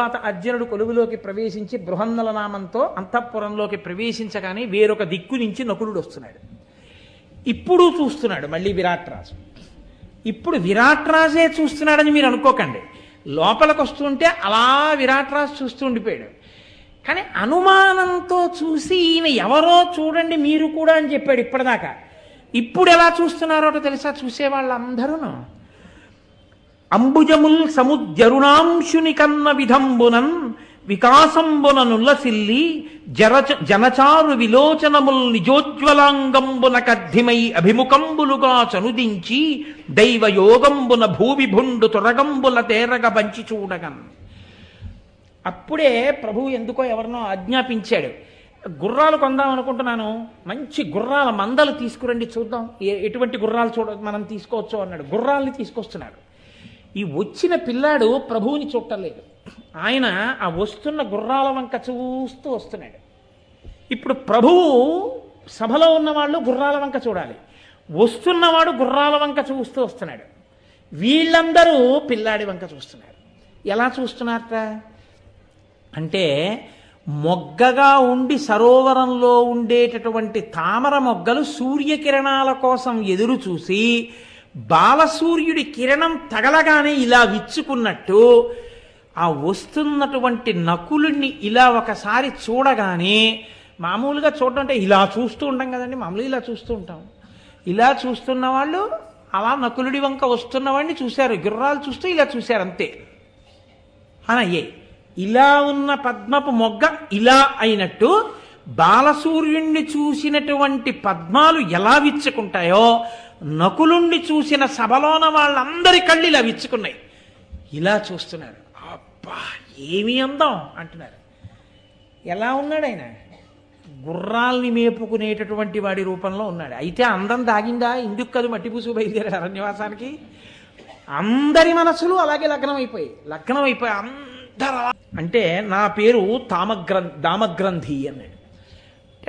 తర్వాత అర్జునుడు కొలువులోకి ప్రవేశించి బృహన్నల నామంతో అంతఃపురంలోకి ప్రవేశించగానే వేరొక దిక్కు నుంచి నకులుడు వస్తున్నాడు. ఇప్పుడు చూస్తున్నాడు మళ్ళీ విరాట్ రాజు ఇప్పుడు విరాట్ రాజే చూస్తున్నాడని మీరు అనుకోకండి. లోపలికి వస్తుంటే అలా విరాట్ రాజు చూస్తూ ఉండిపోయాడు. కానీ అనుమానంతో చూసి ఈయన ఎవరో చూడండి మీరు కూడా అని చెప్పాడు ఇప్పటిదాకా. ఇప్పుడు ఎలా చూస్తున్నారో తెలుసా? చూసేవాళ్ళందరూన. అంబుజముల్ సముద్యరుణాంశుని కన్న విధంబునన్ వికాసంబుననుల్లసిల్లి జరచ జనచారు విలోచనముల్ నిజోజ్వలాంగంబున కద్ధిమై అభిముఖంబులుగా చనుదించి దైవ యోగంబున భూవిభుండు తొరగంబుల తేరగ బంచి చూడగన్ అప్పుడే ప్రభు ఎందుకో ఎవరినో ఆజ్ఞాపించాడు గుర్రాలు కొందాం అనుకుంటున్నాను మంచి గుర్రాల మందలు తీసుకురండి చూద్దాం ఎటువంటి గుర్రాలు చూడ మనం తీసుకోవచ్చు అన్నాడు గుర్రాల్ని తీసుకొస్తున్నాడు ఈ వచ్చిన పిల్లాడు ప్రభువుని చుట్టలేదు ఆయన ఆ వస్తున్న గుర్రాల వంక చూస్తూ వస్తున్నాడు. ఇప్పుడు ప్రభువు సభలో ఉన్నవాళ్ళు గుర్రాల వంక చూడాలి. వస్తున్నవాడు గుర్రాల వంక చూస్తూ వస్తున్నాడు. వీళ్ళందరూ పిల్లాడి వంక చూస్తున్నారు. ఎలా చూస్తున్నారట? అంటే మొగ్గగా ఉండి సరోవరంలో ఉండేటటువంటి తామర మొగ్గలు సూర్యకిరణాల కోసం ఎదురు చూసి బాలసూర్యుడి కిరణం తగలగానే ఇలా విచ్చుకున్నట్టు ఆ వస్తున్నటువంటి నకులుణ్ణి ఇలా ఒకసారి చూడగానే మామూలుగా చూడడం అంటే ఇలా చూస్తూ ఉంటాం కదండి మామూలుగా ఇలా చూస్తూ ఉంటాం. ఇలా చూస్తున్న వాళ్ళు అలా నకులుడి వంక వస్తున్నవాడిని చూశారు గుర్రాలు చూస్తూ ఇలా చూశారు అంతే. అనయ్యే ఇలా ఉన్న పద్మపు మొగ్గ ఇలా అయినట్టు బాలసూర్యుణ్ణి చూసినటువంటి పద్మాలు ఎలా విచ్చుకుంటాయో నకులుండి చూసిన సభలోన వాళ్ళందరి కళ్ళు ఇలా విచ్చుకున్నాయి ఇలా చూస్తున్నారు. అబ్బా ఏమి అందం అంటున్నారు. ఎలా ఉన్నాడు ఆయన? గుర్రాల్ని మేపుకునేటటువంటి వాడి రూపంలో ఉన్నాడు. అయితే అందం దాగిందా? ఇందుకు కదు మట్టిపూసు బయలుదేరాడు అరణ్యవాసానికి. అందరి మనసులు అలాగే లగ్నం అయిపోయాయి లగ్నం అయిపోయి అందరూ అంటే నా పేరు తామగ్రం దామగ్రంథి అన్నాడు.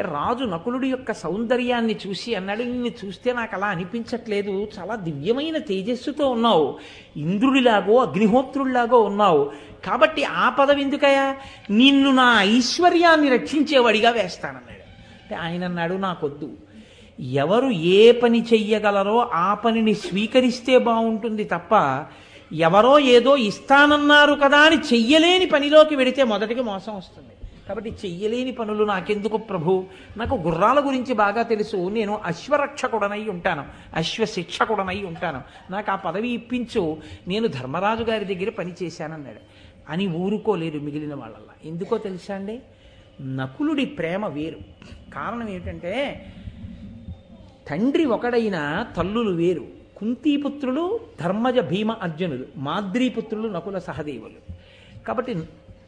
రాజు నకులుడి యొక్క సౌందర్యాన్ని చూసి అన్నాడు నిన్ను చూస్తే నాకు అలా అనిపించట్లేదు. చాలా దివ్యమైన తేజస్సుతో ఉన్నావు. ఇంద్రుడిలాగో అగ్నిహోత్రుడిలాగో ఉన్నావు. కాబట్టి ఆ పదవి ఎందుకయా నిన్ను నా ఐశ్వర్యాన్ని రక్షించేవాడిగా వేస్తానన్నాడు. అంటే ఆయన అన్నాడు నాకొద్దు. ఎవరు ఏ పని చెయ్యగలరో ఆ పనిని స్వీకరిస్తే బాగుంటుంది తప్ప ఎవరో ఏదో ఇస్తానన్నారు కదా అని చెయ్యలేని పనిలోకి వెడితే మొదటికి మోసం వస్తుంది. కాబట్టి చెయ్యలేని పనులు నాకెందుకు ప్రభు? నాకు గుర్రాల గురించి బాగా తెలుసు. నేను అశ్వరక్షకుడనై ఉంటాను. అశ్వశిక్షకుడనై ఉంటాను. నాకు ఆ పదవి ఇప్పించు. నేను ధర్మరాజు గారి దగ్గర పనిచేశానన్నాడు అని ఊరుకోలేరు మిగిలిన వాళ్ళల్లా. ఎందుకో తెలుసా అండి? నకులుడి ప్రేమ వేరు. కారణం ఏమిటంటే తండ్రి ఒకడైన తల్లులు వేరు. కుంతీపుత్రులు ధర్మజ భీమ అర్జునులు. మాద్రీపుత్రులు నకుల సహదేవులు. కాబట్టి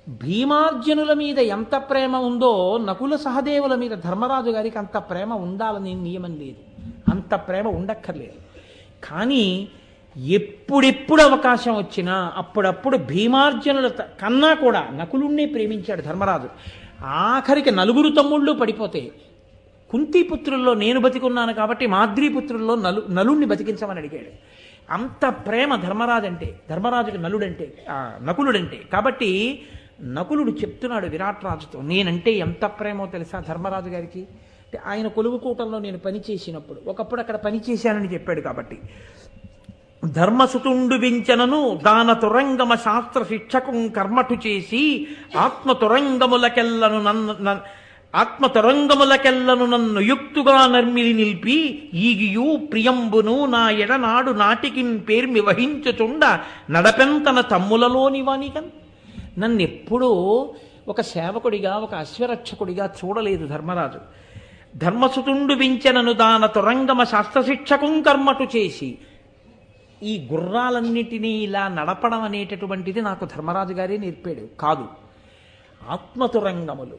భీమార్జునుల మీద ఎంత ప్రేమ ఉందో నకుల సహదేవుల మీద ధర్మరాజు గారికి అంత ప్రేమ ఉండాలని నియమం లేదు. అంత ప్రేమ ఉండక్కర్లేదు. కానీ ఎప్పుడెప్పుడు అవకాశం వచ్చినా అప్పుడప్పుడు భీమార్జునుల కన్నా కూడా నకులుణ్ణి ప్రేమించాడు ధర్మరాజు. ఆఖరికి నలుగురు తమ్ముళ్ళు పడిపోతే కుంతిపుత్రుల్లో నేను బతికున్నాను కాబట్టి మాద్రీపుత్రుల్లో నలు నలుణ్ణి బతికించమని అడిగాడు. అంత ప్రేమ ధర్మరాజు అంటే ధర్మరాజుకి నలుడంటే నకులుడంటే. కాబట్టి నకులుడు చెప్తున్నాడు విరాట్ రాజుతో నేనంటే ఎంత ప్రేమో తెలుసా ధర్మరాజు గారికి? అంటే ఆయన కొలువుకూటంలో నేను పని చేసినప్పుడు ఒకప్పుడు అక్కడ పని చేశానని చెప్పాడు కాబట్టి. ధర్మసుతుండు వించనను దాన తురంగమ శాస్త్ర శిక్షకం కర్మటు చేసి ఆత్మ తురంగములకెల్లను నన్ను ఆత్మ తరంగములకెల్లను నన్ను యుక్తుగా నర్మిలి నిలిపి ఈగియు ప్రియంబును నా ఎడనాడు నాటికిన్ పేర్మి వహించుచుండ నడపెంతన తమ్ములలోని వానికన్ నన్నెప్పుడూ ఒక సేవకుడిగా ఒక అశ్వరక్షకుడిగా చూడలేదు ధర్మరాజు. ధర్మసుతుండు వించెనను దాన తురంగమ శాస్త్రశిక్షకుం కర్మటు చేసి ఈ గుర్రాలన్నిటినీ ఇలా నడపడం అనేటటువంటిది నాకు ధర్మరాజు గారే నేర్పాడు. కాదు ఆత్మతురంగములు.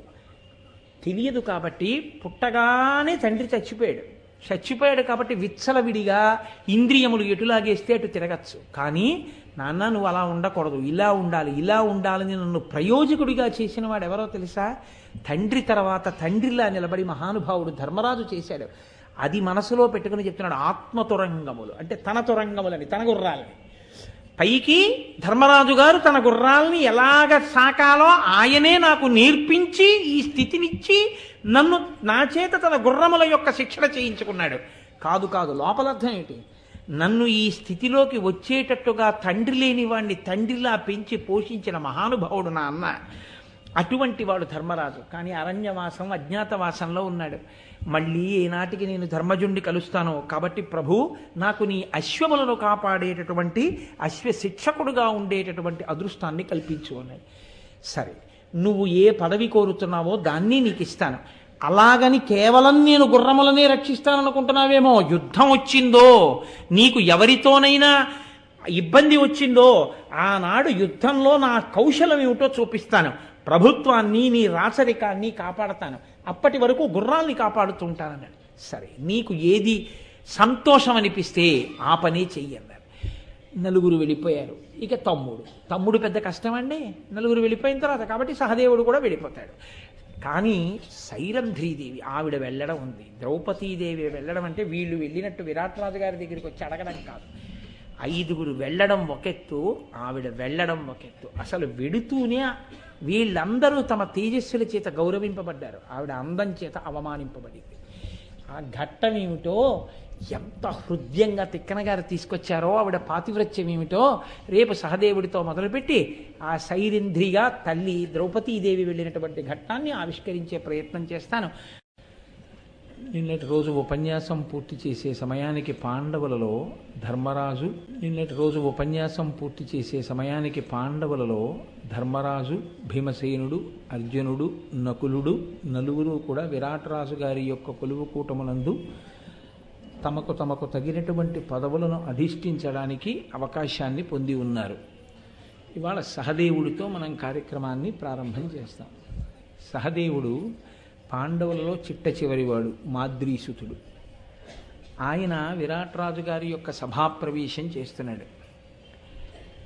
తెలియదు కాబట్టి పుట్టగానే తండ్రి చచ్చిపోయాడు. చచ్చిపోయాడు కాబట్టి విచ్చలవిడిగా ఇంద్రియములు ఎటులాగేస్తే అటు తిరగచ్చు. కానీ నాన్న నువ్వు అలా ఉండకూడదు. ఇలా ఉండాలి ఇలా ఉండాలని నన్ను ప్రయోజకుడిగా చేసిన వాడు ఎవరో తెలుసా? తండ్రి తర్వాత తండ్రిలా నిలబడి మహానుభావుడు ధర్మరాజు చేశాడు. అది మనసులో పెట్టుకుని చెప్తున్నాడు ఆత్మతురంగములు. అంటే తన తురంగములని తన గుర్రాలని. పైకి ధర్మరాజు గారు తన గుర్రాల్ని ఎలాగ సాకాలో ఆయనే నాకు నేర్పించి ఈ స్థితినిచ్చి నన్ను నా చేత తన గుర్రముల యొక్క శిక్షణ చేయించుకున్నాడు. కాదు కాదు లోపలర్థం ఏంటి? నన్ను ఈ స్థితిలోకి వచ్చేటట్టుగా తండ్రి లేని వాడిని తండ్రిలా పెంచి పోషించిన మహానుభావుడు నా అన్న. అటువంటి వాడు ధర్మరాజు. కానీ అరణ్యవాసం అజ్ఞాతవాసంలో ఉన్నాడు. మళ్ళీ ఏనాటికి నేను ధర్మజుణ్ణి కలుస్తాను. కాబట్టి ప్రభు నాకు నీ అశ్వములను కాపాడేటటువంటి అశ్వ శిక్షకుడుగా ఉండేటటువంటి అదృష్టాన్ని కల్పించు అన్నాడు సరే నువ్వు ఏ పదవి కోరుతున్నావో దాన్ని నీకు ఇస్తాను అలాగని కేవలం నేను గుర్రములనే రక్షిస్తాననుకుంటున్నావేమో యుద్ధం వచ్చిందో నీకు ఎవరితోనైనా ఇబ్బంది వచ్చిందో ఆనాడు యుద్ధంలో నా కౌశలం ఏమిటో చూపిస్తాను. ప్రభుత్వాన్ని నీ రాచరికాన్ని కాపాడతాను. అప్పటి వరకు గుర్రాల్ని కాపాడుతుంటానన్నాడు. సరే నీకు ఏది సంతోషం అనిపిస్తే ఆ పని చెయ్యన్నారు నలుగురు వెళ్ళిపోయారు. ఇక తమ్ముడు. తమ్ముడు పెద్ద కష్టమండి. నలుగురు వెళ్ళిపోయిన తర్వాత కాబట్టి సహదేవుడు కూడా వెళ్ళిపోతాడు. కానీ సైరంధ్రీదేవి ఆవిడ వెళ్ళడం ఉంది. ద్రౌపదీదేవి వెళ్ళడం అంటే వీళ్ళు వెళ్ళినట్టు విరాట్రాజు గారి దగ్గరికి వచ్చి అడగడం కాదు. ఐదుగురు వెళ్ళడం ఒకెత్తు ఆవిడ వెళ్ళడం ఒకెత్తు అసలు వెడుతూనే వీళ్ళందరూ తమ తేజస్సుల చేత గౌరవింపబడ్డారు. ఆవిడ అందం చేత అవమానింపబడింది. ఆ ఘట్టం ఏమిటో ఎంత హృదయంగా తిక్కన గారు తీసుకొచ్చారో ఆవిడ పాతివ్రత్యం ఏమిటో రేపు సహదేవుడితో మొదలుపెట్టి ఆ సైరింద్రిగా తల్లి ద్రౌపదీదేవి వెళ్ళినటువంటి ఘట్టాన్ని ఆవిష్కరించే ప్రయత్నం చేస్తాను. నిన్నటి రోజు ఉపన్యాసం పూర్తి చేసే సమయానికి పాండవులలో ధర్మరాజు నిన్నటి రోజు ఉపన్యాసం పూర్తి చేసే సమయానికి పాండవులలో ధర్మరాజు భీమసేనుడు అర్జునుడు నకులుడు నలుగురు కూడా విరాటరాజు గారి యొక్క కొలువు కూటమునందు తమకు తమకు తగినటువంటి పదవులను అధిష్ఠించడానికి అవకాశాన్ని పొంది ఉన్నారు. ఇవాళ సహదేవుడితో మనం కార్యక్రమాన్ని ప్రారంభం చేస్తాం. సహదేవుడు పాండవులలో చిట్ట చివరివాడు మాద్రీసుతుడు. ఆయన విరాట్రాజు గారి యొక్క సభాప్రవేశం చేస్తున్నాడు.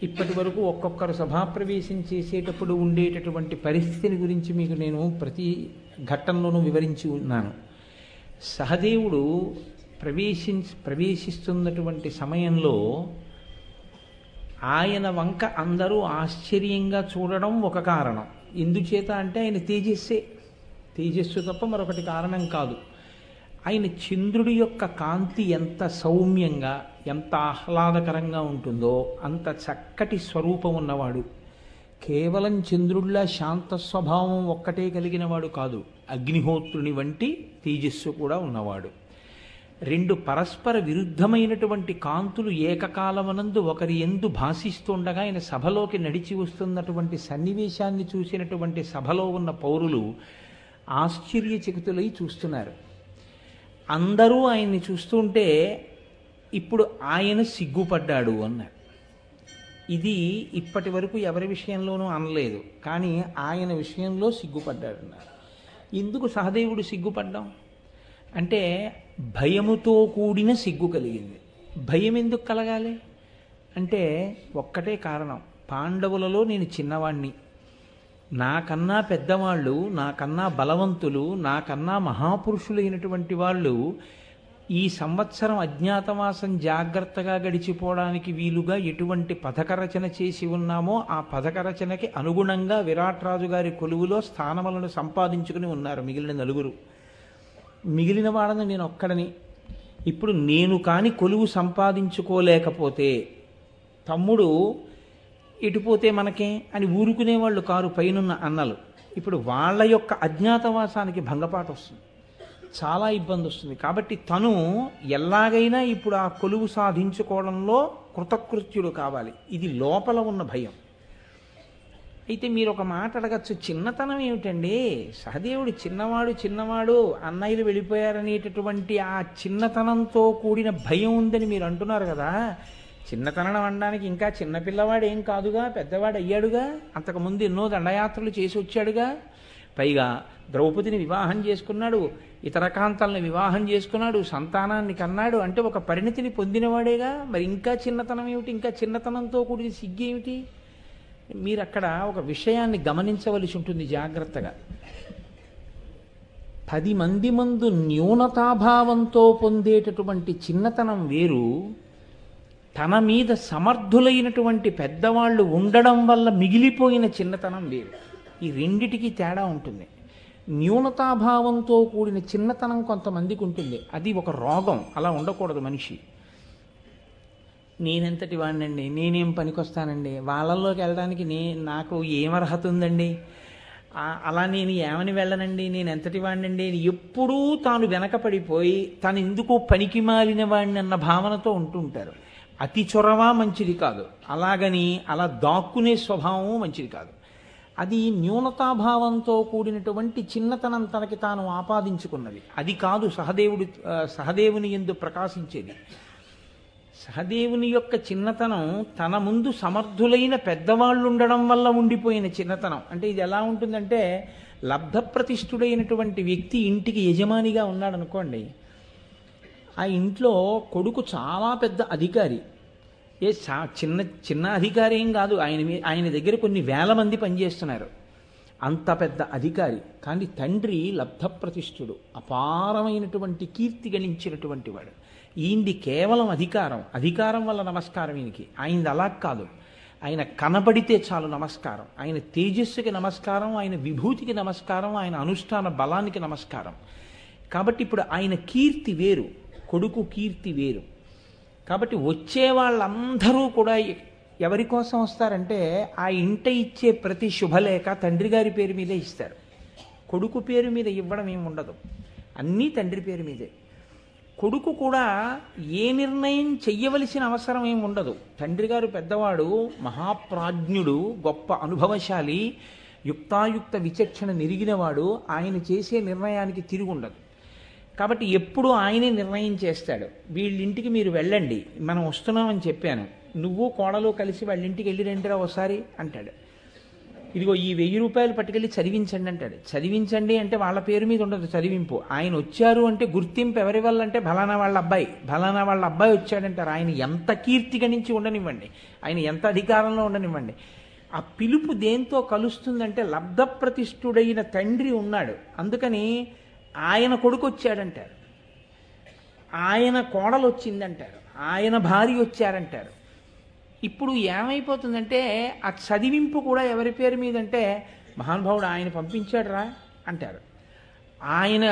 ఇప్పటి వరకు ఒక్కొక్కరు సభాప్రవేశం చేసేటప్పుడు ఉండేటటువంటి పరిస్థితిని గురించి మీకు నేను ప్రతి ఘట్టంలోనూ వివరించి ఉన్నాను. సహదేవుడు ప్రవేశి ప్రవేశిస్తున్నటువంటి సమయంలో ఆయన వంక అందరూ ఆశ్చర్యంగా చూడడం ఒక కారణం. ఎందుచేత అంటే ఆయన తేజస్సే. తేజస్సు తప్ప మరొకటి కారణం కాదు. ఆయన చంద్రుడి యొక్క కాంతి ఎంత సౌమ్యంగా ఎంత ఆహ్లాదకరంగా ఉంటుందో అంత చక్కటి స్వరూపం ఉన్నవాడు. కేవలం చంద్రుడిలా శాంత స్వభావం ఒక్కటే కలిగినవాడు కాదు. అగ్నిహోత్రుని వంటి తేజస్సు కూడా ఉన్నవాడు. రెండు పరస్పర విరుద్ధమైనటువంటి కాంతులు ఏకకాలమనందు ఒకరి ఎందు భాషిస్తుండగా ఆయన సభలోకి నడిచి వస్తున్నటువంటి సన్నివేశాన్ని చూసినటువంటి సభలో ఉన్న పౌరులు ఆశ్చర్యచకితులై చూస్తున్నారు. అందరూ ఆయన్ని చూస్తుంటే ఇప్పుడు ఆయన సిగ్గుపడ్డాడు అన్నారు. ఇది ఇప్పటి వరకు ఎవరి విషయంలోనూ అనలేదు కానీ ఆయన విషయంలో సిగ్గుపడ్డాడు అన్నారు. ఎందుకు సహదేవుడు సిగ్గుపడ్డాం? అంటే భయముతో కూడిన సిగ్గు కలిగింది. భయం ఎందుకు కలగాలి? అంటే ఒక్కటే కారణం. పాండవులలో నేను చిన్నవాణ్ణి. నాకన్నా పెద్దవాళ్ళు నాకన్నా బలవంతులు నాకన్నా మహాపురుషులైనటువంటి వాళ్ళు ఈ సంవత్సరం అజ్ఞాతవాసం జాగ్రత్తగా గడిచిపోవడానికి వీలుగా ఎటువంటి పథక రచన చేసి ఉన్నామో ఆ పథక రచనకి అనుగుణంగా విరాట్ రాజు గారి కొలువులో స్థానములను సంపాదించుకుని ఉన్నారు మిగిలిన నలుగురు. మిగిలిన వాళ్ళని నేను ఒక్కడని. ఇప్పుడు నేను కాని కొలువు సంపాదించుకోలేకపోతే తమ్ముడు ఎటుపోతే మనకే అని ఊరుకునే వాళ్ళు కారు పైనున్న అన్నలు. ఇప్పుడు వాళ్ళ యొక్క అజ్ఞాతవాసానికి భంగపాటు వస్తుంది. చాలా ఇబ్బంది వస్తుంది. కాబట్టి తను ఎలాగైనా ఇప్పుడు ఆ కొలువు సాధించుకోవడంలో కృతకృత్యుడు కావాలి. ఇది లోపల ఉన్న భయం. అయితే మీరు ఒక మాట అడగచ్చు. చిన్నతనం ఏమిటండి? సహదేవుడు చిన్నవాడు చిన్నవాడు అన్నయ్యలు వెళ్ళిపోయారనేటటువంటి ఆ చిన్నతనంతో కూడిన భయం ఉందని మీరు అంటున్నారు కదా? చిన్నతనం అనడానికి ఇంకా చిన్నపిల్లవాడు ఏం కాదుగా? పెద్దవాడు అయ్యాడుగా? అంతకుముందు ఎన్నో దండయాత్రలు చేసి వచ్చాడుగా? పైగా ద్రౌపదిని వివాహం చేసుకున్నాడు ఇతర కాంతాలను వివాహం చేసుకున్నాడు సంతానాన్ని కన్నాడు. అంటే ఒక పరిణతిని పొందినవాడేగా? మరి ఇంకా చిన్నతనం ఏమిటి? ఇంకా చిన్నతనంతో కూడిన సిగ్గేమిటి మీరు అక్కడ ఒక విషయాన్ని గమనించవలసి ఉంటుంది జాగ్రత్తగా. పది మంది మందు న్యూనతాభావంతో పొందేటటువంటి చిన్నతనం వేరు. తన మీద సమర్థులైనటువంటి పెద్దవాళ్ళు ఉండడం వల్ల మిగిలిపోయిన చిన్నతనం వేరు. ఈ రెండిటికి తేడా ఉంటుంది. న్యూనతాభావంతో కూడిన చిన్నతనం కొంతమందికి ఉంటుంది. అది ఒక రోగం. అలా ఉండకూడదు మనిషి. నేనెంతటి వాడినండి? నేనేం పనికొస్తానండి? వాళ్ళల్లోకి వెళ్ళడానికి నే నాకు ఏం అర్హత ఉందండి? అలా నేను ఏమని వెళ్ళనండి? నేను ఎంతటి వాడినండి ఎప్పుడూ తాను వెనకపడిపోయి తను ఎందుకు పనికి మాలిన వాడిని అన్న భావనతో ఉంటూ ఉంటారు అతి చొరవ మంచిది కాదు. అలాగని అలా దాక్కునే స్వభావం మంచిది కాదు. అది న్యూనతాభావంతో కూడినటువంటి చిన్నతనం తనకి తాను ఆపాదించుకున్నది. అది కాదు సహదేవుడి సహదేవుని ఎందు ప్రకాశించేది. సహదేవుని యొక్క చిన్నతనం తన ముందు సమర్థులైన పెద్దవాళ్ళు ఉండడం వల్ల ఉండిపోయిన చిన్నతనం. అంటే ఇది ఎలా ఉంటుందంటే లబ్ధప్రతిష్ఠుడైనటువంటి వ్యక్తి ఇంటికి యజమానిగా ఉన్నాడు అనుకోండి ఆ ఇంట్లో కొడుకు చాలా పెద్ద అధికారి. ఏ చా చిన్న చిన్న అధికారి ఏం కాదు ఆయన మీ- ఆయన దగ్గర కొన్ని వేల మంది పనిచేస్తున్నారు. అంత పెద్ద అధికారి. కానీ తండ్రి లబ్ధప్రతిష్ఠుడు అపారమైనటువంటి కీర్తి గణించినటువంటి వాడు. ఈయనది కేవలం అధికారం. అధికారం వల్ల నమస్కారం ఈయనకి. ఆయనది అలా కాదు. ఆయన కనబడితే చాలు నమస్కారం. ఆయన తేజస్సుకి నమస్కారం ఆయన విభూతికి నమస్కారం ఆయన అనుష్ఠాన బలానికి నమస్కారం. కాబట్టి ఇప్పుడు ఆయన కీర్తి వేరు. కొడుకు కీర్తి వేరు. కాబట్టి వచ్చే వాళ్ళందరూ కూడా ఎవరి కోసం వస్తారంటే ఆ ఇంట ఇచ్చే ప్రతి శుభలేఖ తండ్రి గారి పేరు మీదే ఇస్తారు. కొడుకు పేరు మీద ఇవ్వడం ఏమి ఉండదు. అన్నీ తండ్రి పేరు మీదే. కొడుకు కూడా ఏ నిర్ణయం చెయ్యవలసిన అవసరం ఏమి ఉండదు. తండ్రి గారు పెద్దవాడు మహాప్రాజ్ఞుడు గొప్ప అనుభవశాలి యుక్తాయుక్త విచక్షణ నిరిగినవాడు ఆయన చేసే నిర్ణయానికి తిరిగి ఉండదు. కాబట్టి ఎప్పుడు ఆయనే నిర్ణయం చేస్తాడు. వీళ్ళింటికి మీరు వెళ్ళండి మనం వస్తున్నామని చెప్పాను. నువ్వు కోడలు కలిసి వాళ్ళింటికి వెళ్ళి రండిరా ఒకసారి అంటాడు. ఇదిగో ఈ వెయ్యి రూపాయలు పట్టుకెళ్ళి చదివించండి అంటాడు. చదివించండి అంటే వాళ్ళ పేరు మీద ఉండదు చదివింపు. ఆయన వచ్చారు అంటే గుర్తింపు ఎవరి వల్ల అంటే ఫలానా వాళ్ళ అబ్బాయి. ఫలానా వాళ్ళ అబ్బాయి వచ్చాడంటారు. ఆయన ఎంత కీర్తి గణించి ఉండనివ్వండి. ఆయన ఎంత అధికారంలో ఉండనివ్వండి. ఆ పిలుపు దేంతో కలుస్తుందంటే లబ్ధప్రతిష్ఠుడైన తండ్రి ఉన్నాడు. అందుకని ఆయన కొడుకు వచ్చాడంటారు ఆయన కోడలు వచ్చిందంటారు ఆయన భార్య వచ్చారంటారు. ఇప్పుడు ఏమైపోతుందంటే ఆ చదివింపు కూడా ఎవరి పేరు మీద అంటే మహానుభావుడు ఆయన పంపించాడు రా అంటారు. ఆయన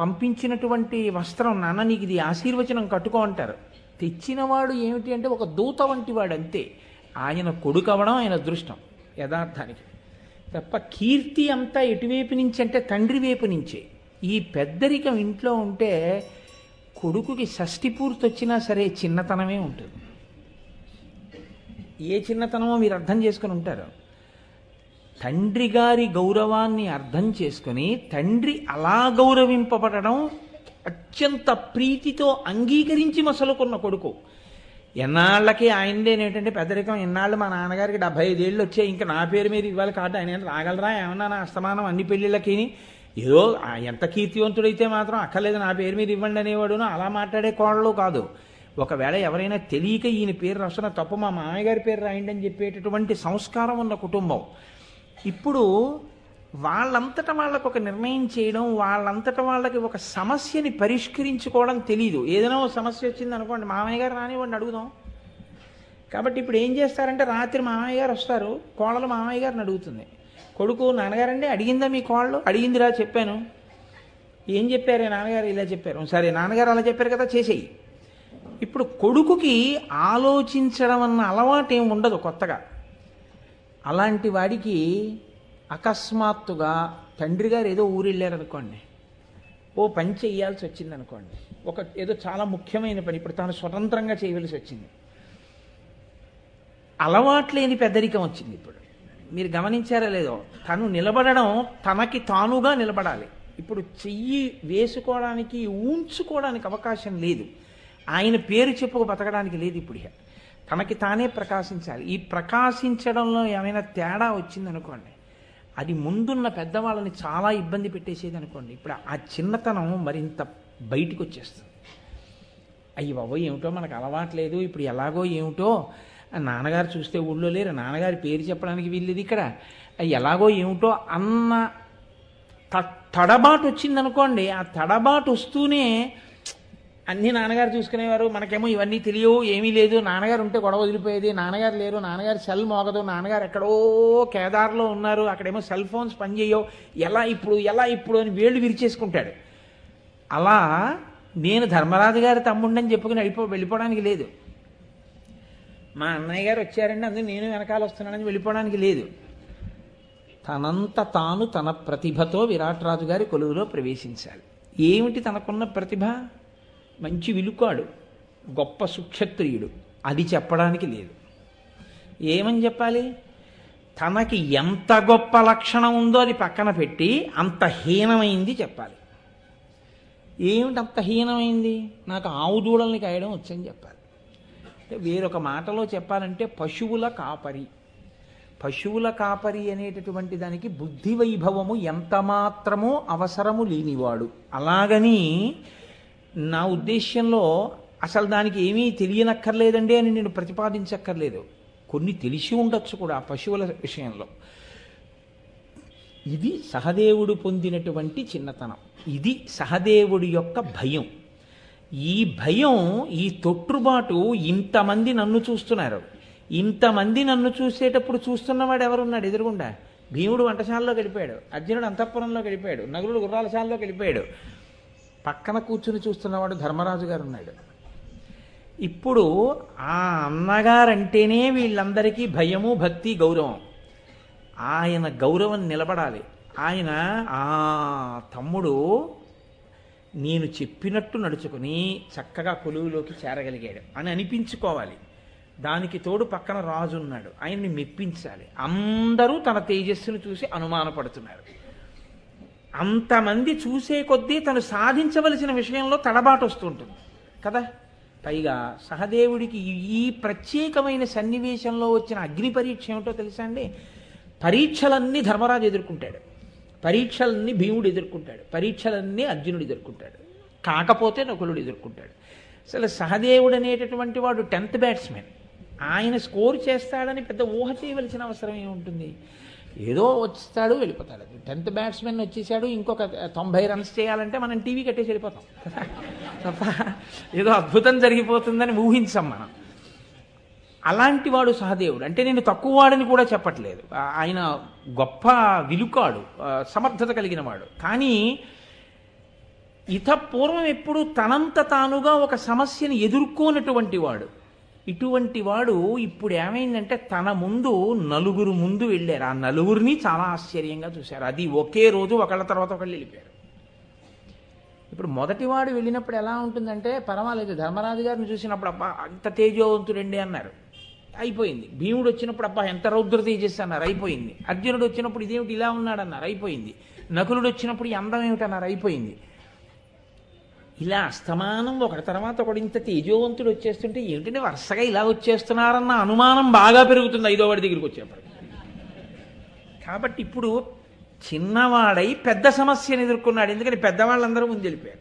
పంపించినటువంటి వస్త్రం నాన్న నీకు ఇది ఆశీర్వచనం కట్టుకో అంటారు. తెచ్చినవాడు ఏమిటి అంటే ఒక దూత వంటి వాడు అంతే ఆయన కొడుకు అవడం ఆయన అదృష్టం యథార్థానికి. తప్ప కీర్తి అంతా ఎటువైపు నుంచి అంటే తండ్రి వైపు నుంచే. ఈ పెద్దరికం ఇంట్లో ఉంటే కొడుకుకి షష్టి పూర్తి వచ్చినా సరే చిన్నతనమే ఉంటుంది. ఏ చిన్నతనమో మీరు అర్థం చేసుకుని ఉంటారు. తండ్రి గారి గౌరవాన్ని అర్థం చేసుకుని తండ్రి అలా గౌరవింపబడడం అత్యంత ప్రీతితో అంగీకరించి మసలుకున్న కొడుకు. ఎన్నాళ్ళకి ఆయనదేనేటంటే పెద్దరికం. ఎన్నాళ్ళు మా నాన్నగారికి డెబ్బై ఐదేళ్ళు వచ్చాయి. ఇంకా నా పేరు మీద ఇవ్వాలి కాబట్టి ఆయన రాగలరా? ఏమన్నా నా అస్తమానం అన్ని పెళ్ళిళ్ళకి ఏదో ఆ ఎంత కీర్తివంతుడైతే మాత్రం అక్కర్లేదు నా పేరు మీద ఇవ్వండి అనేవాడును. అలా మాట్లాడే కోడలు కాదు. ఒకవేళ ఎవరైనా తెలియక ఈయన పేరు రాసిన తప్పు మా మామయ్యగారి పేరు రాయండి అని చెప్పేటటువంటి సంస్కారం ఉన్న కుటుంబం. ఇప్పుడు వాళ్ళంతట వాళ్ళకు ఒక నిర్ణయం చేయడం వాళ్ళంతట వాళ్ళకి ఒక సమస్యని పరిష్కరించుకోవడం తెలియదు ఏదైనా ఒక సమస్య వచ్చింది అనుకోండి మామయ్య గారు రానివ్వండి అడుగుదాం. కాబట్టి ఇప్పుడు ఏం చేస్తారంటే రాత్రి మామయ్య గారు వస్తారు కోడలు మామయ్య గారిని అడుగుతుంది. కొడుకు నాన్నగారండి అడిగిందా మీ కోళ్ళు అడిగిందిరా చెప్పాను. ఏం చెప్పారే? నాన్నగారు ఇలా చెప్పారు. సరే నాన్నగారు అలా చెప్పారు కదా చేసేయి. ఇప్పుడు కొడుకుకి ఆలోచించడం అన్న అలవాటు ఏం ఉండదు కొత్తగా. అలాంటి వాడికి అకస్మాత్తుగా తండ్రి గారు ఏదో ఊరు ఓ పని చేయాల్సి వచ్చింది అనుకోండి ఒక ఏదో చాలా ముఖ్యమైన పని ఇప్పుడు తాను స్వతంత్రంగా చేయవలసి వచ్చింది. అలవాట్లేని పెద్దరికం వచ్చింది ఇప్పుడు. మీరు గమనించారా లేదో తను నిలబడడం తనకి తానుగా నిలబడాలి. ఇప్పుడు చెయ్యి వేసుకోవడానికి ఊంచుకోవడానికి అవకాశం లేదు. ఆయన పేరు చెప్పుకు బతకడానికి లేదు ఇప్పుడు తనకి తానే ప్రకాశించాలి. ఈ ప్రకాశించడంలో ఏమైనా తేడా వచ్చిందనుకోండి అది ముందున్న పెద్దవాళ్ళని చాలా ఇబ్బంది పెట్టేసేది అనుకోండి ఇప్పుడు ఆ చిన్నతనం మరింత బయటికి వచ్చేస్తుంది అయ్యి బాబోయ్ ఏమిటో మనకు అలవాట్లేదు ఇప్పుడు ఎలాగో ఏమిటో ఆ నాన్నగారు చూస్తే ఊళ్ళో లేరు నాన్నగారి పేరు చెప్పడానికి వీల్లేదు ఇక్కడ. ఎలాగో ఏమిటో అన్న త- తడబాటు వచ్చిందనుకోండి ఆ తడబాటు వస్తూనే అన్ని నాన్నగారు చూసుకునేవారు మనకేమో ఇవన్నీ తెలియవు ఏమీ లేదు. నాన్నగారు ఉంటే గొడవ వదిలిపోయేది. నాన్నగారు లేరు నాన్నగారు సెల్ మోగదు నాన్నగారు ఎక్కడో కేదార్లో ఉన్నారు అక్కడేమో సెల్ ఫోన్స్ పనిచేయవు. ఎలా ఇప్పుడు ఎలా ఇప్పుడు అని వేళ్ళు విరిచేసుకుంటాడు. అలా నేను ధర్మరాజు గారి తమ్ముడని చెప్పుకుని వెళ్ళిపో వెళ్ళిపోవడానికి లేదు. మా అన్నయ్య గారు వచ్చారండి అందుకు నేను వెనకాల వస్తున్నానని వెళ్ళిపోవడానికి లేదు. తనంత తాను తన ప్రతిభతో విరాట్ రాజు గారి కొలువులో ప్రవేశించాలి. ఏమిటి తనకున్న ప్రతిభ? మంచి విలుకాడు గొప్ప సుక్షత్రియుడు. అది చెప్పడానికి లేదు. ఏమని చెప్పాలి? తనకి ఎంత గొప్ప లక్షణం ఉందో అది పక్కన పెట్టి అంత హీనమైంది చెప్పాలి. ఏమిటి అంత హీనమైంది? నాకు ఆవు దూడల్ని కాయడం వచ్చని చెప్పాలి. వేరొక మాటలో చెప్పాలంటే పశువుల కాపరి. పశువుల కాపరి అనేటటువంటి దానికి బుద్ధి వైభవము ఎంత మాత్రమో అవసరము లేనివాడు. అలాగని నా ఉద్దేశ్యంలో అసలు దానికి ఏమీ తెలియనక్కర్లేదండి అని నేను ప్రతిపాదించక్కర్లేదు. కొన్ని తెలిసి ఉండొచ్చు కూడా ఆ పశువుల విషయంలో. ఇది సహదేవుడు పొందినటువంటి చిన్నతనం. ఇది సహదేవుడి యొక్క భయం. ఈ భయం ఈ తొట్టుబాటు ఇంతమంది నన్ను చూస్తున్నారు. ఇంతమంది నన్ను చూసేటప్పుడు చూస్తున్నవాడు ఎవరున్నాడు? ఎదురుగుండా. భీముడు వంటశాలలో గడిపాడు. అర్జునుడు అంతఃపురంలో గడిపాడు. నగులుడు గుర్రాలశాలలో గడిపాడు. పక్కన కూర్చుని చూస్తున్నవాడు ధర్మరాజు గారు ఉన్నాడు ఇప్పుడు ఆ అన్నగారంటేనే వీళ్ళందరికీ భయము భక్తి గౌరవం. ఆయన గౌరవం నిలబడాలి. ఆయన ఆ తమ్ముడు నేను చెప్పినట్టు నడుచుకుని చక్కగా కొలువులోకి చేరగలిగాడు అని అనిపించుకోవాలి. దానికి తోడు పక్కన రాజు ఉన్నాడు ఆయన్ని మెప్పించాలి. అందరూ తన తేజస్సును చూసి అనుమానపడుతున్నారు. అంతమంది చూసే కొద్దీ తను సాధించవలసిన విషయంలో తడబాటు వస్తుంటుంది కదా? పైగా సహదేవుడికి ఈ ప్రత్యేకమైన సన్నివేశంలో వచ్చిన అగ్ని పరీక్ష ఏమిటో తెలుసా అండి? పరీక్షలన్నీ ధర్మరాజు ఎదుర్కొంటాడు. పరీక్షలన్నీ భీముడు ఎదుర్కొంటాడు. పరీక్షలన్నీ అర్జునుడు ఎదుర్కొంటాడు. కాకపోతే నకులుడు ఎదుర్కొంటాడు. అసలు సహదేవుడు అనేటటువంటి వాడు టెన్త్ బ్యాట్స్మెన్ ఆయన స్కోర్ చేస్తాడని పెద్ద ఊహ చేయవలసిన అవసరం ఏముంటుంది? ఏదో వస్తాడు వెళ్ళిపోతాడు. టెన్త్ బ్యాట్స్మెన్ వచ్చేసాడు ఇంకొక తొంభై రన్స్ చేయాలంటే మనం టీవీ కట్టేసి వెళ్ళిపోతాం. తప్ప ఏదో అద్భుతం జరిగిపోతుందని ఊహించాం మనం. అలాంటి వాడు సహదేవుడు. అంటే నేను తక్కువ వాడని కూడా చెప్పట్లేదు. ఆయన గొప్ప విలుకాడు సమర్థత కలిగిన వాడు. కానీ ఇత పూర్వం ఎప్పుడు తనంత తానుగా ఒక సమస్యను ఎదుర్కోనటువంటి వాడు. ఇటువంటి వాడు ఇప్పుడు ఏమైందంటే తన ముందు నలుగురు ముందు వెళ్ళారు. ఆ నలుగురిని చాలా ఆశ్చర్యంగా చూశారు. అది ఒకే రోజు ఒకళ్ళ తర్వాత ఒకళ్ళు వెళ్ళిపోయారు. ఇప్పుడు మొదటివాడు వెళ్ళినప్పుడు ఎలా ఉంటుందంటే పర్వాలేదు ధర్మరాజు గారిని చూసినప్పుడు అబ్బా అంత తేజోవంతుడండి అన్నారు. అయిపోయింది. భీముడు వచ్చినప్పుడు అబ్బా ఎంత రౌద్ర తేజస్ అన్నారు. అయిపోయింది. అర్జునుడు వచ్చినప్పుడు ఇదేమిటి ఇలా ఉన్నాడన్నారు. అయిపోయింది. నకులుడు వచ్చినప్పుడు ఈ అందం ఏమిటన్నారు అయిపోయింది. ఇలా అస్తమానం ఒకటి తర్వాత ఒకటి ఇంత తేజోవంతుడు వచ్చేస్తుంటే ఏమిటంటే వరుసగా ఇలా వచ్చేస్తున్నారన్న అనుమానం బాగా పెరుగుతుంది ఐదో వాడి దగ్గరికి వచ్చేప్పటికి. కాబట్టి ఇప్పుడు చిన్నవాడై పెద్ద సమస్యను ఎదుర్కొన్నాడు. ఎందుకంటే పెద్దవాళ్ళందరూ ముందు వెళ్ళిపోయారు.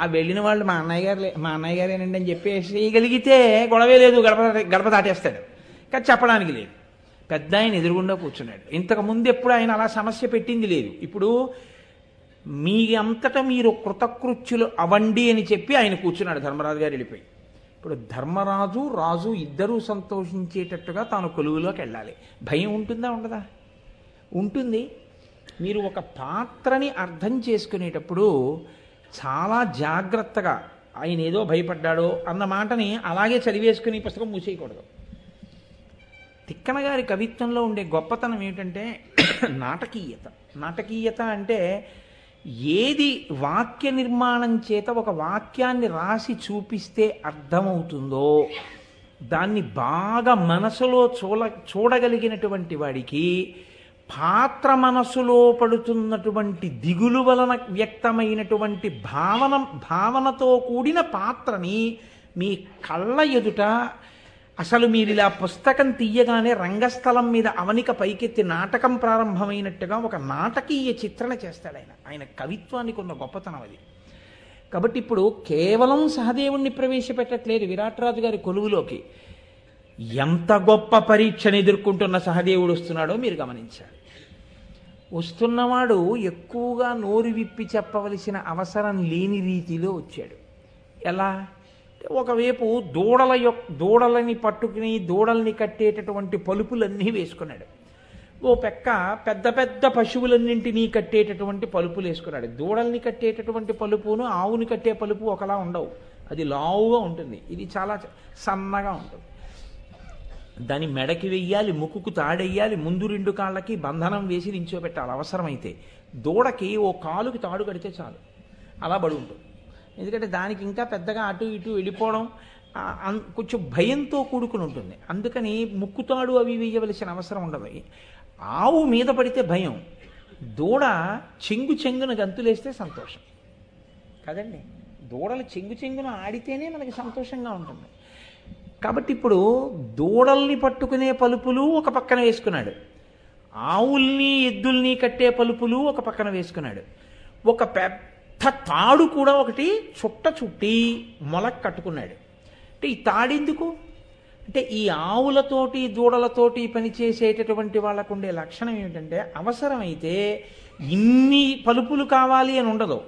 ఆ వెళ్ళిన వాళ్ళు మా అన్నయ్య గారు మా అన్నయ్య గారేనండి అని చెప్పేసేయగలిగితే గొడవే లేదు గడప గడప దాటేస్తాడు. కానీ చెప్పడానికి లేదు. పెద్ద ఆయన ఎదురుగుండా కూర్చున్నాడు. ఇంతకు ముందు ఎప్పుడు ఆయన అలా సమస్య పెట్టింది లేదు. ఇప్పుడు మీ అంతటా మీరు కృతకృత్యులు అవండి అని చెప్పి ఆయన కూర్చున్నాడు. ధర్మరాజు గారు వెళ్ళిపోయి. ఇప్పుడు ధర్మరాజు రాజు ఇద్దరూ సంతోషించేటట్టుగా తాను కొలువులోకి వెళ్ళాలి. భయం ఉంటుందా ఉండదా? ఉంటుంది. మీరు ఒక పాత్రని అర్థం చేసుకునేటప్పుడు చాలా జాగ్రత్తగా ఆయన ఏదో భయపడ్డాడో అన్న మాటని అలాగే చదివేసుకుని పుస్తకం మూసేయకూడదు. తిక్కన గారి కవిత్వంలో ఉండే గొప్పతనం ఏమిటంటే నాటకీయత. నాటకీయత అంటే ఏది వాక్య నిర్మాణం చేత ఒక వాక్యాన్ని రాసి చూపిస్తే అర్థమవుతుందో దాన్ని బాగా మనసులో చూడ చూడగలిగినటువంటి వాడికి పాత్ర మనసులో పడుతున్నటువంటి దిగులు వలన వ్యక్తమైనటువంటి భావన భావనతో కూడిన పాత్రని మీ కళ్ళ ఎదుట అసలు మీరు ఇలా పుస్తకం తీయగానే రంగస్థలం మీద అవనిక పైకెత్తి నాటకం ప్రారంభమైనట్టుగా ఒక నాటకీయ చిత్రణ చేస్తాడు ఆయన. ఆయన కవిత్వానికి ఉన్న గొప్పతనం అది. కాబట్టి ఇప్పుడు కేవలం సహదేవుణ్ణి ప్రవేశపెట్టట్లేదు విరాట్రాజు గారి కొలువులోకి. ఎంత గొప్ప పరీక్షను ఎదుర్కొంటున్న సహదేవుడు వస్తున్నాడో మీరు గమనించాలి. వస్తున్నవాడు ఎక్కువగా నోరు విప్పి చెప్పవలసిన అవసరం లేని రీతిలో వచ్చాడు. ఎలా? ఒకవైపు దూడల యొక్క దూడలని పట్టుకుని దూడల్ని కట్టేటటువంటి పలుపులన్నీ వేసుకున్నాడు. ఓ పెక్క పెద్ద పెద్ద పశువులన్నింటినీ కట్టేటటువంటి పలుపులు వేసుకున్నాడు. దూడల్ని కట్టేటటువంటి పలుపును ఆవుని కట్టే పలుపు ఒకలా ఉండవు. అది లావుగా ఉంటుంది. ఇది చాలా సన్నగా ఉంటుంది. దాని మెడకి వెయ్యాలి ముక్కుకు తాడెయ్యాలి ముందు రెండు కాళ్ళకి బంధనం వేసి నించోబెట్టాలి. అవసరమైతే దూడకి ఓ కాలుకి తాడు కడితే చాలు. అలా బడి ఉంటుంది ఎందుకంటే దానికి ఇంకా పెద్దగా అటు ఇటు వెళ్ళిపోవడం కొంచెం భయంతో కూడుకుని ఉంటుంది. అందుకని ముక్కుతాడు అవి వేయవలసిన అవసరం ఉండదు. ఆవు మీద పడితే భయం దూడ చెంగు చెంగున గంతులేస్తే సంతోషం. కదండి? దూడలు చెంగు చెంగున ఆడితేనే మనకి సంతోషంగా ఉంటుంది. కాబట్టి ఇప్పుడు దూడల్ని పట్టుకునే పలుపులు ఒక పక్కన వేసుకున్నాడు. ఆవుల్ని ఎద్దుల్ని కట్టే పలుపులు ఒక పక్కన వేసుకున్నాడు. ఒక పెద్ద తాడు కూడా ఒకటి చుట్ట చుట్టి మొలక కట్టుకున్నాడు. అంటే ఈ తాడెందుకు? అంటే ఈ ఆవులతోటి దూడలతోటి పనిచేసేటటువంటి వాళ్ళకు ఉండే లక్షణం ఏమిటంటే అవసరమైతే ఇన్ని పలుపులు కావాలి అని ఉండదు.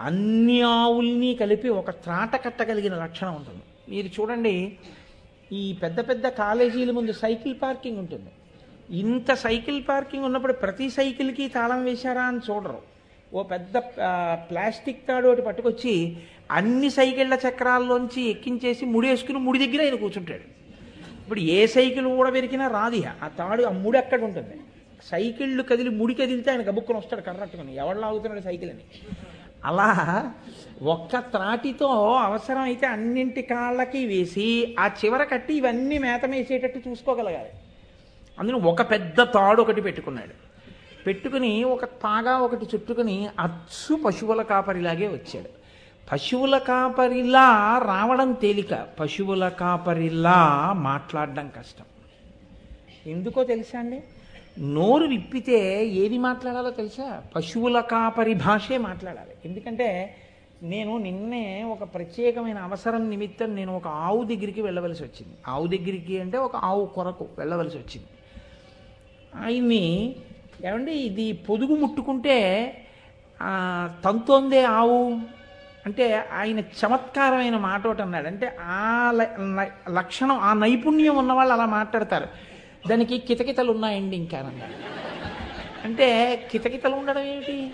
అన్ని ఆవుల్ని కలిపి ఒక త్రాట కట్టగలిగిన లక్షణం ఉంటుంది. మీరు చూడండి ఈ పెద్ద పెద్ద కాలేజీల ముందు సైకిల్ పార్కింగ్ ఉంటుంది. ఇంత సైకిల్ పార్కింగ్ ఉన్నప్పుడు ప్రతి సైకిల్కి తాళం వేశారా అని చూడరు. ఓ పెద్ద ప్లాస్టిక్ తాడు ఒకటి పట్టుకొచ్చి అన్ని సైకిళ్ళ చక్రాల్లోంచి ఎక్కించేసి ముడేసుకుని ముడి దగ్గర ఆయన కూర్చుంటాడు. ఇప్పుడు ఏ సైకిల్ కూడా పెరిగినా రాదు ఆ తాడు ఆ ముడి అక్కడ ఉంటుంది. సైకిళ్ళు కదిలి ముడి కదిలితే ఆయన గబుక్కుని వస్తాడు కర్రట్టుకుని ఎవరు లాగుతున్నాడు సైకిల్ అని అలా ఒక్క త్రాటితో అవసరం అయితే అన్నింటి కాళ్ళకి వేసి ఆ చివర కట్టి ఇవన్నీ మేతమేసేటట్టు చూసుకోగలగాలి. అందులో ఒక పెద్ద తాడు ఒకటి పెట్టుకున్నాడు. పెట్టుకుని ఒక పాగా ఒకటి చుట్టుకుని అచ్చు పశువుల కాపరిలాగే వచ్చాడు. పశువుల కాపరిలా రావడం తేలిక పశువుల కాపరిలా మాట్లాడడం కష్టం. ఎందుకో తెలుసా అండి? నోరు విప్పితే ఏది మాట్లాడాలో తెలుసా? పశువుల కాపరి భాషే మాట్లాడాలి. ఎందుకంటే నేను నిన్నే ఒక ప్రత్యేకమైన అవసరం నిమిత్తం నేను ఒక ఆవు దగ్గరికి వెళ్ళవలసి వచ్చింది. ఆవు దగ్గరికి అంటే ఒక ఆవు కొరకు వెళ్ళవలసి వచ్చింది. ఆయన్ని ఏమండి ఇది పొదుగు ముట్టుకుంటే తంతోందే ఆవు. అంటే ఆయన చమత్కారమైన మాట ఒకటి అన్నాడు. అంటే ఆ లక్షణం ఆ నైపుణ్యం ఉన్న వాళ్ళు అలా మాట్లాడతారు. దానికి కితకితలు ఉన్నాయండి ఇంకా అన్నాడు. అంటే కితకితలు ఉండడం ఏమిటి?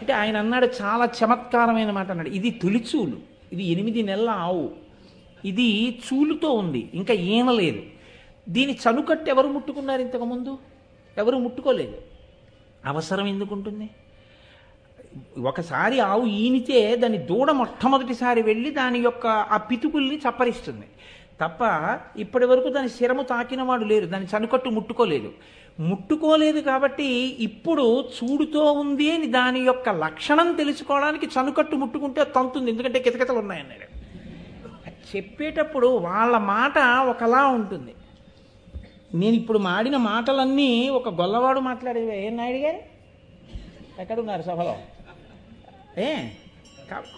అంటే ఆయన అన్నాడు చాలా చమత్కారమైన మాట అన్నాడు. ఇది తొలిచూలు. ఇది ఎనిమిది నెలల ఆవు. ఇది చూలుతో ఉంది. ఇంకా ఈనలేదు. దీని చనుకట్టు ఎవరు ముట్టుకున్నారు ఇంతకుముందు ఎవరు ముట్టుకోలేదు. అవసరం ఎందుకుంటుంది? ఒకసారి ఆవు ఈనితే దాని దూడ మొట్టమొదటిసారి వెళ్ళి దాని యొక్క ఆ పితుకుల్ని చప్పరిస్తుంది. తప్ప ఇప్పటి వరకు దాని శిరము తాకిన వాడు లేరు. దాని చనుకట్టు ముట్టుకోలేదు. ముట్టుకోలేదు కాబట్టి ఇప్పుడు చూడుతో ఉంది అని దాని యొక్క లక్షణం తెలుసుకోవడానికి చనుకట్టు ముట్టుకుంటే తంతుంది. ఎందుకంటే కితకితలు ఉన్నాయన్నాడు చెప్పేటప్పుడు వాళ్ళ మాట ఒకలా ఉంటుంది. నేను ఇప్పుడు మాడిన మాటలన్నీ ఒక గొల్లవాడు మాట్లాడేవే. ఏం నాయుడు గారు? ఎక్కడున్నారు సభలో? ఏ?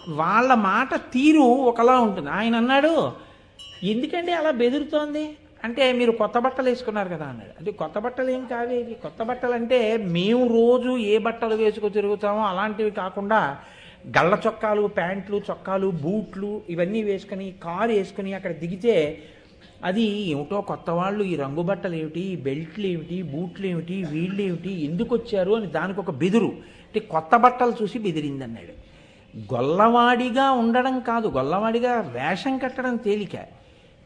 వాళ్ళ మాట తీరు ఒకలా ఉంటుంది. ఆయన అన్నాడు ఎందుకండి అలా బెదురుతోంది? అంటే మీరు కొత్త బట్టలు వేసుకున్నారు కదా అన్నాడు. అంటే కొత్త బట్టలు ఏం కావేవి కొత్త బట్టలు అంటే మేము రోజు ఏ బట్టలు వేసుకు తిరుగుతామో అలాంటివి కాకుండా గళ్ళ చొక్కాలు ప్యాంట్లు చొక్కాలు బూట్లు ఇవన్నీ వేసుకొని కారు వేసుకుని అక్కడ దిగితే అది ఏమిటో కొత్త వాళ్ళు ఈ రంగు బట్టలు ఏమిటి ఈ బెల్ట్లు ఏమిటి బూట్లు ఏమిటి వీళ్ళు ఏమిటి ఎందుకు వచ్చారు అని దానికి ఒక బెదురు. అంటే కొత్త బట్టలు చూసి బెదిరింది అన్నాడు గొల్లవాడిగా ఉండడం కాదు గొల్లవాడిగా వేషం కట్టడం తేలిక.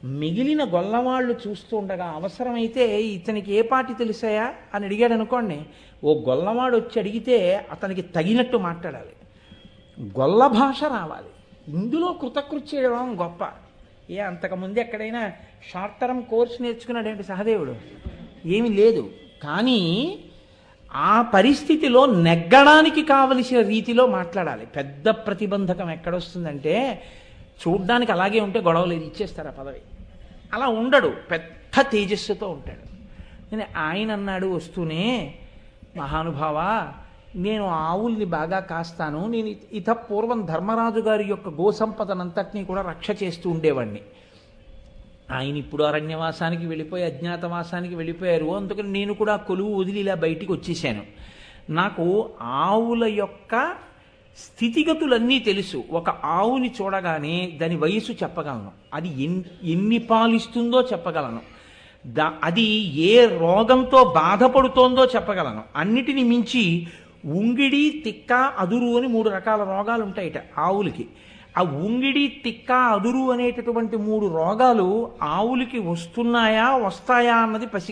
మిగిలిన గొల్లవాళ్ళు చూస్తూ ఉండగా అవసరమైతే ఇతనికి ఏ పాటి తెలిసాయా అని అడిగాడు అనుకోండి. ఓ గొల్లవాడు వచ్చి అడిగితే అతనికి తగినట్టు మాట్లాడాలి. గొల్ల భాష రావాలి. ఇందులో కృతకృత్యం గొప్ప. ఏ అంతకుముందు ఎక్కడైనా షార్ట్ టర్మ్ కోర్స్ నేర్చుకున్నాడేంటి సహదేవుడు? ఏమీ లేదు. కానీ ఆ పరిస్థితిలో నెగ్గడానికి కావలసిన రీతిలో మాట్లాడాలి. పెద్ద ప్రతిబంధకం ఎక్కడొస్తుందంటే చూడ్డానికి అలాగే ఉంటే గొడవలు ఇచ్చేస్తారు ఆ పదవి. అలా ఉండడు. పెద్ద తేజస్సుతో ఉంటాడు. నేను ఆయన అన్నాడు వస్తూనే మహానుభావా నేను ఆవుల్ని బాగా కాస్తాను నేను ఇత- పూర్వం ధర్మరాజు గారి యొక్క గోసంపదనంతటినీ కూడా రక్ష చేస్తూ ఉండేవాడిని ఆయన ఇప్పుడు అరణ్యవాసానికి వెళ్ళిపోయి అజ్ఞాతవాసానికి వెళ్ళిపోయారు. అందుకని నేను కూడా కొలువు వదిలి ఇలా బయటికి వచ్చేసాను నాకు ఆవుల యొక్క స్థితిగతులన్నీ తెలుసు. ఒక ఆవుని చూడగానే దాని వయసు చెప్పగలను. అది ఎన్ ఎన్ని పాలిస్తుందో చెప్పగలను. దా అది ఏ రోగంతో బాధపడుతోందో చెప్పగలను. అన్నిటిని మించి ఉంగిడి తిక్క అదురు అని మూడు రకాల రోగాలు ఉంటాయట ఆవులకి. ఆ ఉంగిడి తిక్క అదురు అనేటటువంటి మూడు రోగాలు ఆవులకి వస్తున్నాయా వస్తాయా అన్నది పసి